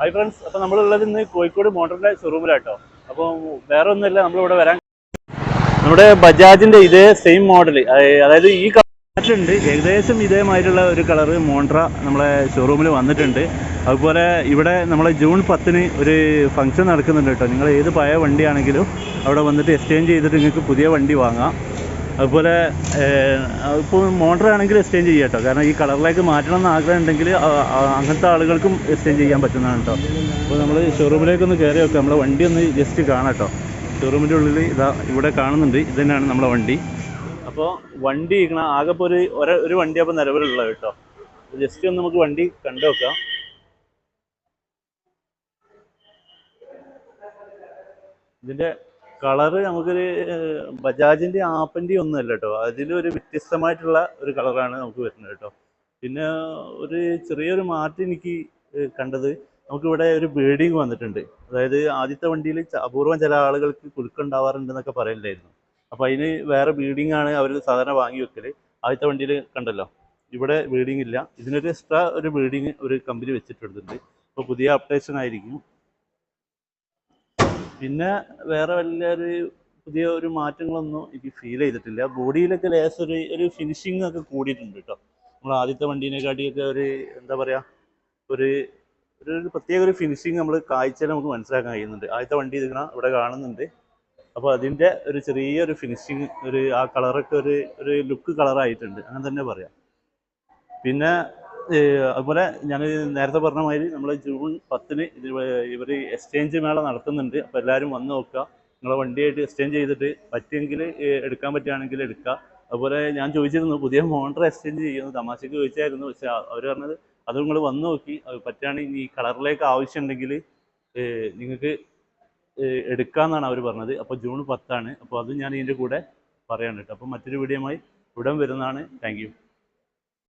Hi friends അപ്പോൾ നമ്മളുള്ളത് ഇന്ന് കോഴിക്കോട് മോട്ടറിന്റെ ഷോറൂമിലാട്ടോ അപ്പോൾ വേറെ ഒന്നുമില്ല നമ്മളിവിടെ വരാൻ നമ്മുടെ ബജാജിന്റെ ഇതേ സെയിം മോഡൽ അതായത് ഈ ണ്ട് ഏകദേശം ഇതേമായിട്ടുള്ള ഒരു കളറ് മോണ്ട്ര നമ്മളെ ഷോറൂമിൽ വന്നിട്ടുണ്ട്. അതുപോലെ ഇവിടെ നമ്മളെ ജൂൺ പത്തിന് ഒരു ഫംഗ്ഷൻ നടക്കുന്നുണ്ട് കേട്ടോ. നിങ്ങൾ ഏത് പഴയ വണ്ടിയാണെങ്കിലും അവിടെ വന്നിട്ട് എക്സ്ചേഞ്ച് ചെയ്തിട്ട് നിങ്ങൾക്ക് പുതിയ വണ്ടി വാങ്ങാം. അതുപോലെ ഇപ്പോൾ മോട്ടർ ആണെങ്കിൽ എക്സ്ചേഞ്ച് ചെയ്യാം കേട്ടോ. കാരണം ഈ കളറിലേക്ക് മാറ്റണം എന്ന് ആഗ്രഹം ഉണ്ടെങ്കിൽ അങ്ങനത്തെ ആളുകൾക്കും എക്സ്ചേഞ്ച് ചെയ്യാൻ പറ്റുന്നതാണ് കേട്ടോ. അപ്പോൾ നമ്മൾ ഷോറൂമിലേക്ക് ഒന്ന് കയറി വെക്കാം നമ്മളെ വണ്ടി ഒന്ന് ജസ്റ്റ് കാണാം കേട്ടോ. ഷോറൂമിന്റെ ഉള്ളിൽ ഇതാ ഇവിടെ കാണുന്നുണ്ട്. ഇത് തന്നെയാണ് നമ്മളെ വണ്ടി. അപ്പോൾ വണ്ടി ഇരിക്കണ ആകെ ഇപ്പോൾ ഒരു ഒര- വണ്ടി അപ്പോൾ നിലവിലുള്ളത് കേട്ടോ. ജസ്റ്റ് ഒന്ന് നമുക്ക് വണ്ടി കണ്ടു വെക്കാം ഇതിന്റെ കളറ് നമുക്കൊരു ബജാജിന്റെ ഒന്നും അല്ല കേട്ടോ. അതിലൊരു വ്യത്യസ്തമായിട്ടുള്ള ഒരു കളറാണ് നമുക്ക് വരുന്നത് കേട്ടോ. പിന്നെ ഒരു ചെറിയൊരു മാറ്റം എനിക്ക് കണ്ടത് നമുക്കിവിടെ ഒരു ബേഡിങ് വന്നിട്ടുണ്ട്. അതായത് ആദ്യത്തെ വണ്ടിയിൽ അപൂർവം ചില ആളുകൾക്ക് കുലുക്കുണ്ടാവാറുണ്ടെന്നൊക്കെ പറയണ്ടായിരുന്നു അപ്പോൾ അതിന് വേറെ ബീഡിംഗ് ആണ് അവർ സാധാരണ വാങ്ങി വെക്കൽ ആദ്യത്തെ വണ്ടിയിൽ കണ്ടല്ലോ ഇവിടെ ബീഡിംഗ് ഇല്ല. ഇതിനൊരു എക്സ്ട്രാ ഒരു ബീഡിങ് ഒരു കമ്പനി വെച്ചിട്ടുണ്ട്. അപ്പോൾ പുതിയ അപ്ഡേഷൻ ആയിരിക്കും. പിന്നെ വേറെ വലിയൊരു പുതിയ ഒരു മാറ്റങ്ങളൊന്നും എനിക്ക് ഫീൽ ചെയ്തിട്ടില്ല. ബോഡിയിലൊക്കെ ലേശം ഒരു ഒരു ഫിനിഷിംഗ് ഒക്കെ കൂടിയിട്ടുണ്ട് കേട്ടോ നമ്മൾ ആദ്യത്തെ വണ്ടീനെക്കാട്ടിയൊക്കെ ഒരു എന്താ പറയുക ഒരു ഒരു പ്രത്യേക ഒരു ഫിനിഷിങ് നമ്മൾ കാഴ്ചയിൽ നമുക്ക് മനസ്സിലാക്കാൻ കഴിയുന്നുണ്ട്. ആദ്യത്തെ വണ്ടി ഇതിങ്ങനെ ഇവിടെ കാണുന്നുണ്ട്. അപ്പോൾ അതിന്റെ ഒരു ചെറിയൊരു ഫിനിഷിങ് ഒരു ആ കളറൊക്കെ ഒരു ഒരു ലുക്ക് കളറായിട്ടുണ്ട് അങ്ങനെ തന്നെ പറയാം. പിന്നെ അതുപോലെ ഞാൻ നേരത്തെ പറഞ്ഞ മാതിരി നമ്മൾ ജൂൺ പത്തിന് ഇത് ഇവർ എക്സ്ചേഞ്ച് മേള നടത്തുന്നുണ്ട്. അപ്പോൾ എല്ലാവരും വന്ന് നോക്കുക. നിങ്ങളെ വണ്ടിയായിട്ട് എക്സ്ചേഞ്ച് ചെയ്തിട്ട് പറ്റുമെങ്കിൽ എടുക്കാൻ പറ്റുകയാണെങ്കിൽ എടുക്കുക. അതുപോലെ ഞാൻ ചോദിച്ചിരുന്നു പുതിയ മോട്ടർ എക്സ്ചേഞ്ച് ചെയ്യുന്നു. തമാശക്ക് ചോദിച്ചായിരുന്നു. പക്ഷേ അവർ പറഞ്ഞത് അത് നിങ്ങൾ വന്ന് നോക്കി. പറ്റുകയാണെങ്കിൽ ഈ കളറിലേക്ക് ആവശ്യമുണ്ടെങ്കിൽ നിങ്ങൾക്ക് എടുക്കാമെന്നാണ് അവർ പറഞ്ഞത്. അപ്പോൾ ജൂൺ പത്താണ്. അപ്പോൾ അത് ഞാൻ ഇതിന്റെ കൂടെ പറയാൻ അപ്പോൾ മറ്റൊരു വീഡിയോയുമായി ഉടൻ വരുന്നതാണ്. താങ്ക്